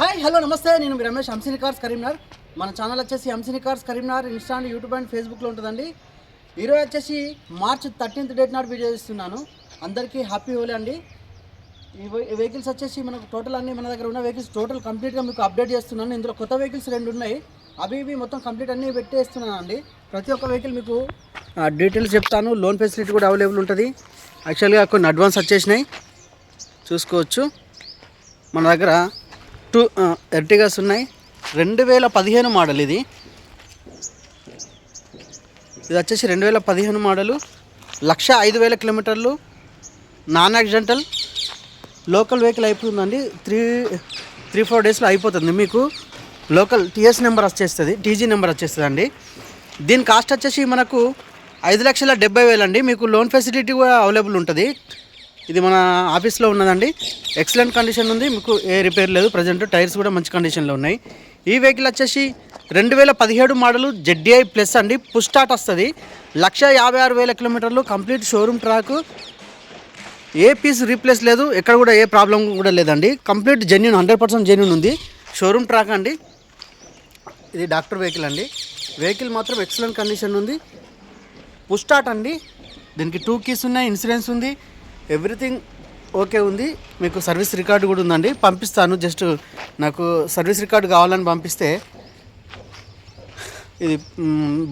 Hi hello నమస్తే. నేను మీ రమేష్ హంసిని కార్స్ కరీంనగర్. మన ఛానల్ వచ్చేసి Hamsini cars Karimnagar Insta and YouTube and ఫేస్బుక్లో ఉంటుందండి. ఈరోజు వచ్చేసి మార్చ్ థర్టీన్త్ డేట్ నాడు వీడియో ఇస్తున్నాను అందరికీ హ్యాపీ హోలీ అండి. ఈ ఈ వెహికల్స్ వచ్చేసి మనకు టోటల్ అన్ని మన దగ్గర ఉన్న వెహికల్స్ టోటల్ కంప్లీట్గా మీకు అప్డేట్ చేస్తున్నాను. ఇందులో కొత్త వెహికల్స్ రెండు ఉన్నాయి. అవి ఇవి మొత్తం కంప్లీట్ అన్నీ పెట్టేస్తున్నాను అండి ప్రతి ఒక్క వెహికల్ మీకు డీటెయిల్స్ చెప్తాను. లోన్ ఫెసిలిటీ కూడా అవైలబుల్ ఉంటుంది. యాక్చువల్గా కొన్ని అడ్వాన్స్ వచ్చేసినాయి. చూసుకోవచ్చు. మన దగ్గర టూ ఎర్టిగాస్ ఉన్నాయి. రెండు వేల పదిహేను మోడల్ ఇది. ఇది వచ్చేసి రెండు వేల పదిహేను మోడలు లక్ష ఐదు వేల కిలోమీటర్లు. Non accidental. లోకల్ వెహికల్ అయిపోతుందండి. త్రీ త్రీ ఫోర్ డేస్లో అయిపోతుంది మీకు. లోకల్ టీఎస్ నెంబర్ వచ్చేస్తుంది టీజీ నెంబర్ వచ్చేస్తుంది అండి దీని కాస్ట్ వచ్చేసి మనకు ఐదు లక్షల డెబ్బై వేలు అండి మీకు లోన్ ఫెసిలిటీ కూడా అవైలబుల్ ఉంటుంది. ఇది మన ఆఫీస్లో ఉన్నదండి. ఎక్సలెంట్ కండిషన్ ఉంది. మీకు ఏ రిపేర్ లేదు. ప్రజెంట్ టైర్స్ కూడా మంచి కండిషన్లో ఉన్నాయి. ఈ వెహికల్ వచ్చేసి రెండు వేల పదిహేడు మోడలు జెడ్డీఐ ప్లస్ అండి. పుష్ వస్తుంది. లక్ష యాభై ఆరు వేల కిలోమీటర్లు కంప్లీట్ షోరూమ్ ట్రాక్ ఏ పీస్ రీప్లేస్ లేదు. ఎక్కడ కూడా ఏ ప్రాబ్లం కూడా లేదండి. Complete genuine hundred percent genuine ఉంది. షోరూమ్ ట్రాక్ అండి. ఇది డాక్టర్ వెహికల్ అండి. వెహికల్ మాత్రం ఎక్సలెంట్ కండిషన్ ఉంది. పుష్ అండి. దీనికి టూ కీస్ ఉన్నాయి. ఇన్సూరెన్స్ ఉంది. ఎవ్రీథింగ్ ఓకే ఉంది. మీకు సర్వీస్ రికార్డు కూడా ఉందండి. పంపిస్తాను. జస్ట్ నాకు సర్వీస్ రికార్డు కావాలని పంపిస్తే ఇది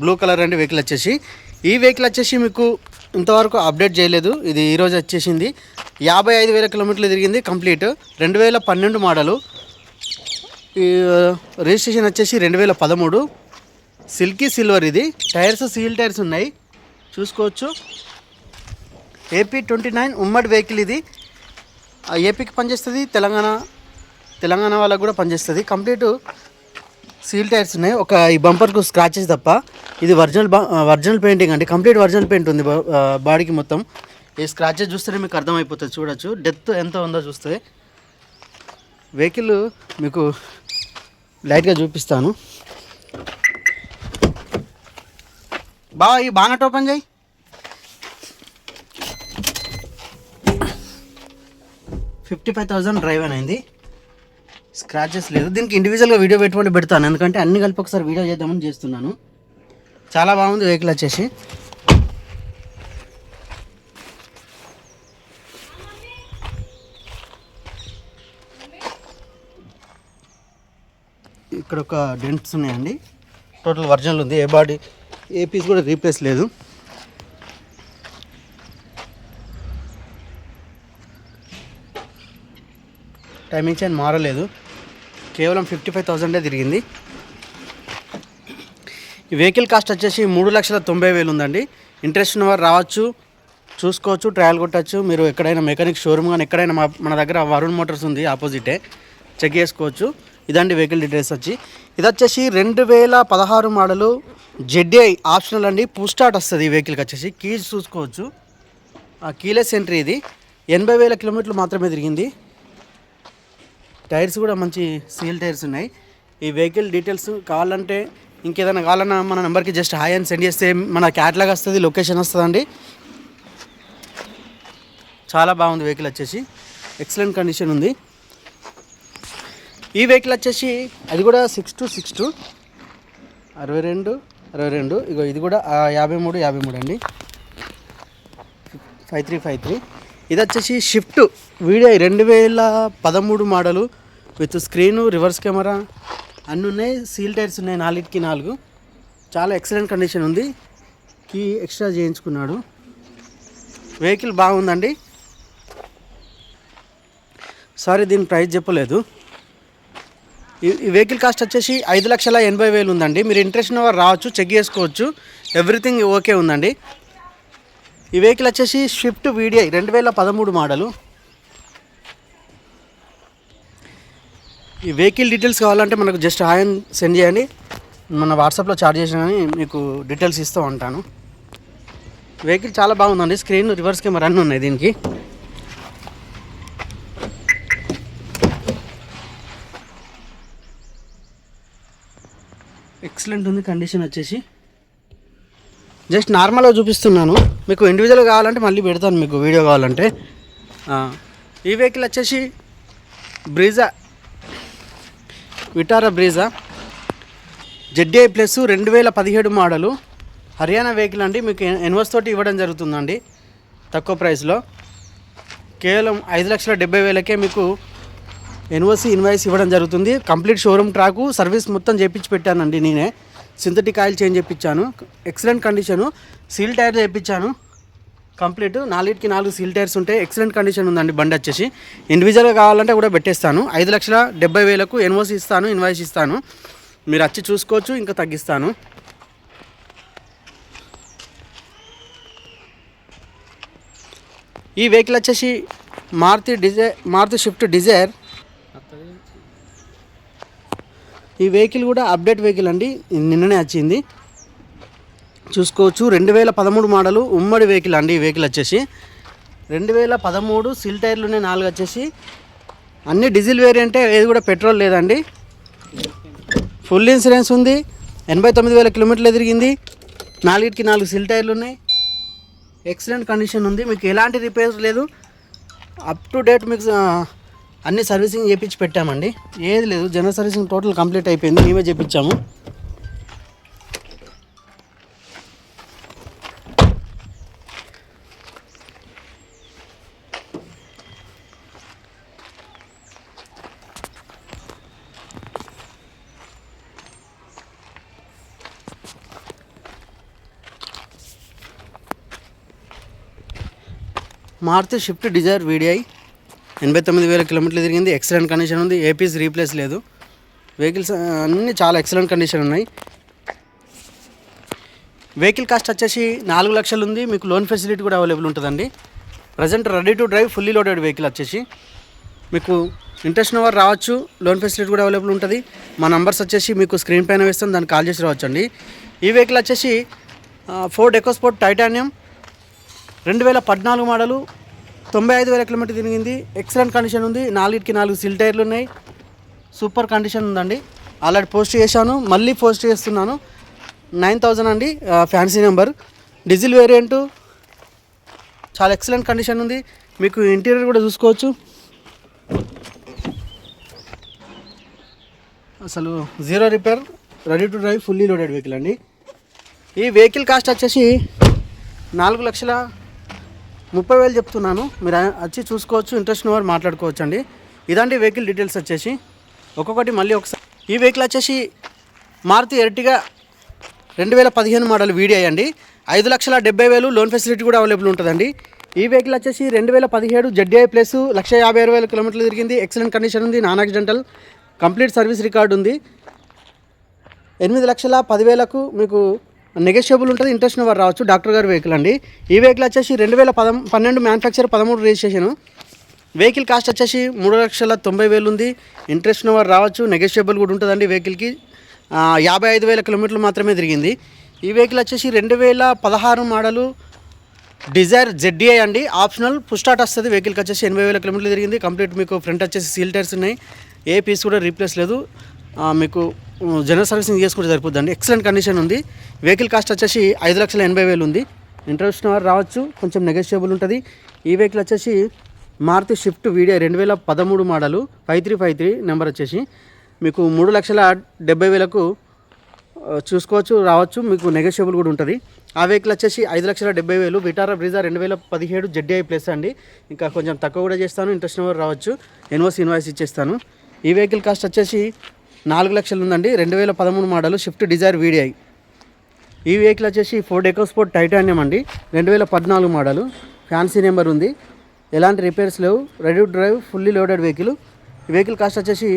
బ్లూ కలర్ అండి వెహికల్ వచ్చేసి. ఈ వెహికల్ వచ్చేసి మీకు ఇంతవరకు అప్డేట్ చేయలేదు. ఇది ఈరోజు వచ్చేసింది. యాభై ఐదు వేల కిలోమీటర్లు తిరిగింది. కంప్లీట్. రెండు వేల పన్నెండు మోడలు. ఈ రిజిస్ట్రేషన్ వచ్చేసి రెండు వేల పదమూడు. సిల్కీ సిల్వర్ ఇది. టైర్స్ సీల్ టైర్స్ ఉన్నాయి. చూసుకోవచ్చు. ఏపీ ట్వంటీ నైన్ ఉమ్మడి వెహికల్ ఇది. ఆ ఏపీకి పనిచేస్తుంది తెలంగాణ తెలంగాణ వాళ్ళకు కూడా పనిచేస్తుంది. కంప్లీట్ సీల్ టైర్స్ ఉన్నాయి. ఒక ఈ బంపర్కు స్క్రాచెస్ తప్ప. ఇది ఒరిజినల్ ఒరిజినల్ పెయింటింగ్ అండి. కంప్లీట్ ఒరిజినల్ పెయింట్ ఉంది బాడీకి మొత్తం. ఈ స్క్రాచెస్ చూస్తేనే మీకు అర్థమైపోతుంది. చూడొచ్చు. డెత్ ఎంత ఉందో చూస్తే. వెహికల్ మీకు లైట్గా చూపిస్తాను. బా ఈ బాగా ఓపెన్ చేయి. ఫిఫ్టీ ఫైవ్ థౌజండ్ డ్రైవ్ అనేది. స్క్రాచెస్ లేదు. దీనికి ఇండివిజువల్గా వీడియో పెట్టుకుంటే పెడతాను. ఎందుకంటే అన్ని కలిపి ఒకసారి వీడియో చేద్దామని చేస్తున్నాను. చాలా బాగుంది వెహికల్ వచ్చేసి. ఇక్కడ ఒక డెంట్స్ ఉన్నాయండి. టోటల్ వర్జన్లు ఉంది. ఏ బాడీ ఏ పీస్ కూడా రీప్లేస్ లేదు. టైమింగ్స్ ఏం మారలేదు. కేవలం ఫిఫ్టీ ఫైవ్ థౌజండే తిరిగింది. ఈ వెహికల్ కాస్ట్ వచ్చేసి మూడు లక్షల తొంభై వేలు ఉందండి ఇంట్రెస్ట్ ఉన్నవారు రావచ్చు చూసుకోవచ్చు ట్రయల్ కొట్టచ్చు. మీరు ఎక్కడైనా మెకానిక్ షోరూమ్ కానీ ఎక్కడైనా మన దగ్గర వరుణ్ మోటార్స్ ఉంది ఆపోజిటే చెక్ చేసుకోవచ్చు. ఇదండి వెహికల్ డీటెయిల్స్ వచ్చి. ఇది వచ్చేసి రెండు వేల పదహారు మోడలు జెడ్ఐ ఆప్షనల్ అండి. స్టార్ట్ వస్తుంది ఈ వెహికల్కి వచ్చేసి. కీస్ చూసుకోవచ్చు. ఆ కీలెస్ ఎంట్రీ ఇది. ఎనభై వేల కిలోమీటర్లు మాత్రమే తిరిగింది. టైర్స్ కూడా మంచి సీల్ టైర్స్ ఉన్నాయి. ఈ వెహికల్ డీటెయిల్స్ కావాలంటే ఇంకేదైనా కావాలన్నా మన నెంబర్కి జస్ట్ హాయ్ అని సెండ్ చేస్తే మన క్యాట్లాగ్ వస్తుంది లొకేషన్ వస్తుందండి. చాలా బాగుంది వెహికల్ వచ్చేసి. ఎక్సలెంట్ కండిషన్ ఉంది. ఈ వెహికల్ వచ్చేసి అది కూడా సిక్స్ టు సిక్స్ టు అరవై రెండు అరవై రెండు. ఇగో ఇది కూడా యాభై మూడు యాభై మూడు అండి. ఫైవ్ త్రీ ఫైవ్ త్రీ ఇది వచ్చేసి షిఫ్ట్. వీడియో రెండు వేల పదమూడు model with screen reverse camera. అన్నీ ఉన్నాయి సీల్ టైర్స్ ఉన్నాయి నాలుగిటికి నాలుగు. చాలా ఎక్సలెంట్ కండిషన్ ఉంది. కీ ఎక్స్ట్రా చేయించుకున్నాడు. వెహికల్ బాగుందండి. సారీ దీని ప్రైస్ చెప్పలేదు. ఈ వెహికల్ కాస్ట్ వచ్చేసి ఐదు లక్షల ఎనభై వేలు ఉందండి. మీరు ఇంట్రెస్ట్ ఉన్న రావచ్చు చెక్ చేసుకోవచ్చు. ఎవ్రీథింగ్ ఓకే ఉందండి. ఈ వెహికల్ వచ్చేసి స్విఫ్ట్ వీడిఐ రెండు వేల పదమూడు మోడలు ఈ వెహికల్ డీటెయిల్స్ కావాలంటే మనకు జస్ట్ హాయన్ సెండ్ చేయండి. మన వాట్సాప్లో చార్జ్ చేసిన కానీ మీకు డీటెయిల్స్ ఇస్తూ ఉంటాను. వెహికల్ చాలా బాగుందండి. స్క్రీన్ రివర్స్ కెమెరా అన్నీ ఉన్నాయి దీనికి. ఎక్సలెంట్ ఉంది కండిషన్ వచ్చేసి. జస్ట్ నార్మల్గా చూపిస్తున్నాను. మీకు ఇండివిజువల్ కావాలంటే మళ్ళీ పెడతాను మీకు వీడియో కావాలంటే. ఈ వెహికల్ వచ్చేసి Brezza Vitara Brezza ZA plus రెండు వేల పదిహేడు మోడలు హర్యానా వెహికల్ అండి. మీకు ఎన్వర్స్ తోటి ఇవ్వడం జరుగుతుందండి. తక్కువ ప్రైస్లో కేవలం ఐదు లక్షల డెబ్బై వేలకే మీకు ఎన్ఓసి ఇన్వాయిస్ ఇవ్వడం జరుగుతుంది. కంప్లీట్ షోరూమ్ ట్రాకు సర్వీస్ మొత్తం చేపించి పెట్టానండి నేనే. సింథటిక్ ఆయిల్ చేంజ్ చేయించాను. ఎక్సలెంట్ కండిషను సీల్ టైర్ చేయించాను. కంప్లీట్ నాలుగిటికి నాలుగు సీల్ టైర్స్ ఉంటాయి ఎక్సలెంట్ కండిషన్ ఉందండి బండి వచ్చేసి. ఇండివిజువల్గా కావాలంటే కూడా పెట్టేస్తాను. ఐదు లక్షల డెబ్బై వేలకు ఎన్ఓసి ఇస్తాను ఇన్వాయిస్ ఇస్తాను. మీరు వచ్చి చూసుకోవచ్చు ఇంకా తగ్గిస్తాను. ఈ వెహికల్ వచ్చేసి Maruti Dzire Maruti Swift Dzire ఈ వెహికల్ కూడా అప్డేట్ వెహికల్ అండి. నిన్ననే వచ్చింది. చూసుకోవచ్చు. రెండు వేల పదమూడు మోడలు ఉమ్మడి వెహికల్ అండి ఈ వెహికల్ వచ్చేసి. రెండు వేల పదమూడు సిల్ టైర్లునే నాలుగు వచ్చేసి. అన్ని డీజిల్ వేరియంటే ఏది కూడా పెట్రోల్ లేదండి. ఫుల్ ఇన్సూరెన్స్ ఉంది. ఎనభై తొమ్మిది వేల కిలోమీటర్లు ఎదిరిగింది నాలుగిటికి నాలుగు సిల్ టైర్లు ఉన్నాయి ఎక్సలెంట్ కండిషన్ ఉంది. మీకు ఎలాంటి రిపేర్స్ లేదు. అప్ టు డేట్ మీకు అన్ని సర్వీసింగ్ చేయించి పెట్టామండి. ఏది లేదు జనరల్ సర్వీసింగ్ టోటల్ కంప్లీట్ అయిపోయింది మేమే చేయించాము మారుతి షిఫ్ట్ డిజైర్ వీడిఐ. ఎనభై తొమ్మిది వేల కిలోమీటర్లు తిరిగింది. ఎక్సలెంట్ కండిషన్ ఉంది. ఏపీస్ రీప్లేస్ లేదు. వెహికల్స్ అన్నీ చాలా ఎక్సలెంట్ కండిషన్ ఉన్నాయి. వెహికల్ కాస్ట్ వచ్చేసి నాలుగు లక్షలు ఉంది. మీకు లోన్ ఫెసిలిటీ కూడా అవైలబుల్ ఉంటుందండి. Present ready to drive fully loaded vehicle వచ్చేసి. మీకు ఇంట్రెస్ట్ ఓవర్ రావచ్చు లోన్ ఫెసిలిటీ కూడా అవైలబుల్ ఉంటుంది. మా నంబర్స్ వచ్చేసి మీకు స్క్రీన్ పైన వేస్తాం. దాన్ని కాల్ చేసి రావచ్చు అండి ఈ వెహికల్ వచ్చేసి ఫోర్డ్ ఎకోస్పోర్ట్ టైటానియం రెండు వేల పద్నాలుగు మోడలు తొంభై ఐదు వేల కిలోమీటర్ తిరిగింది. ఎక్సలెంట్ కండిషన్ ఉంది. నాలుగిటికి నాలుగు సిల్ టైర్లు ఉన్నాయి. సూపర్ కండిషన్ ఉందండి. ఆల్రెడీ పోస్ట్ చేశాను. మళ్ళీ పోస్ట్ చేస్తున్నాను. నైన్ థౌజండ్ అండి ఫ్యాన్సీ నెంబర్ డీజిల్ వేరియంటు చాలా ఎక్సలెంట్ కండిషన్ ఉంది. మీకు ఇంటీరియర్ కూడా చూసుకోవచ్చు. అసలు zero repair ready to drive fully loaded vehicle అండి. ఈ వెహికల్ కాస్ట్ వచ్చేసి నాలుగు లక్షల ముప్పై వేలు చెప్తున్నాను. మీరు వచ్చి చూసుకోవచ్చు ఇంట్రెస్ట్ ఉన్నవారు మాట్లాడుకోవచ్చు అండి ఇదండి వెహికల్ డీటెయిల్స్ వచ్చేసి. ఒక్కొక్కటి మళ్ళీ ఒకసారి ఈ వెహికల్ వచ్చేసి మారుతి ఎర్టిగా రెండు వేల పదిహేను మోడల్ వీడియో అండి. ఐదు లక్షల డెబ్బై వేలు లోన్ ఫెసిలిటీ కూడా అవైలబుల్ ఉంటుందండి. ఈ వెహికల్ వచ్చేసి రెండు వేల పదిహేడు జడ్డీఐ ప్లస్ లక్ష యాభై ఆరు వేల కిలోమీటర్లు తిరిగింది. ఎక్సలెంట్ కండిషన్ ఉంది non accidental complete service record ఉంది. ఎనిమిది లక్షల పదివేలకు మీకు నెగోషియబుల్ ఉంటుంది ఇంట్రెస్ట్ వారు రావచ్చు డాక్టర్ గారి వెహికల్ అండి. ఈ వెహికల్ వచ్చేసి రెండు వేల పదం పన్నెండు మ్యానుఫ్యాక్చర్ పదమూడు రిజిస్ట్రేషన్ వెహికల్ కాస్ట్ వచ్చేసి మూడు లక్షల తొంభై వేలు ఉంది. ఇంట్రెస్ట్ వారు రావచ్చు నెగోషియబుల్ కూడా ఉంటుందండి వెహికల్కి యాభై ఐదు వేల కిలోమీటర్లు మాత్రమే తిరిగింది. ఈ వెహికల్ వచ్చేసి రెండు వేల పదహారు మోడలు డిజైర్ జెడ్డీఐ అండి. ఆప్షనల్ పుష్ వస్తుంది. వెహికల్కి వచ్చేసి ఎనభై వేల కిలోమీటర్లు తిరిగింది. కంప్లీట్ మీకు ఫ్రంట్ వచ్చేసి సీల్ టైర్స్ ఉన్నాయి. ఏ పీస్ కూడా రీప్లేస్ లేదు. మీకు జనరల్ సర్వీసింగ్ చేసుకుంటే సరిపోద్దండి. ఎక్సలెంట్ కండిషన్ ఉంది. వెహికల్ కాస్ట్ వచ్చేసి ఐదు లక్షల ఎనభై వేలు ఉంది. ఇంట్రెస్ట్ రావచ్చు. కొంచెం నెగోషియబుల్ ఉంటుంది. ఈ వెహికల్ వచ్చేసి మారుతి షిఫ్ట్ వీడియో రెండు వేల పదమూడు model five three five three number వచ్చేసి. మీకు మూడు లక్షల డెబ్బై వేలకు చూసుకోవచ్చు రావచ్చు. మీకు నెగోషియబుల్ కూడా ఉంటుంది. ఆ వెహికల్ వచ్చేసి ఐదు లక్షల డెబ్బై వేలు. విటారా బ్రిజా రెండు వేల పదిహేడు జెడ్డీఐ ప్లస్ అండి. ఇంకా కొంచెం తక్కువ కూడా చేస్తాను. ఇంట్రెస్ట్ నెంబర్ రావచ్చు. ఎన్ఓసి ఇన్వాయిస్ ఇచ్చేస్తాను. ఈ వెహికల్ కాస్ట్ వచ్చేసి నాలుగు లక్షలు ఉందండి. రెండు వేల పదమూడు మోడల్ షిఫ్ట్ డిజైర్ వీడిఐ ఈ వెహికల్ వచ్చేసి ఫోర్డ్ ఎకోస్పోర్ట్ టైటానియం అండి. రెండు వేల పద్నాలుగు మోడలు. ఫ్యాన్సీ నెంబర్ ఉంది. ఎలాంటి రిపేర్స్ లేవు. Ready drive fully loaded vehicle ఈ వెహికల్ కాస్ట్ వచ్చేసి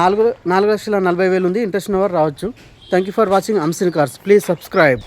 నాలుగు నాలుగు లక్షల నలభై వేలు ఉంది. ఇంట్రెస్ట్ నెంబర్ రావచ్చు. థ్యాంక్ యూ ఫర్ వాచింగ్ అంసిన్ కార్స్ ప్లీజ్ సబ్స్క్రైబ్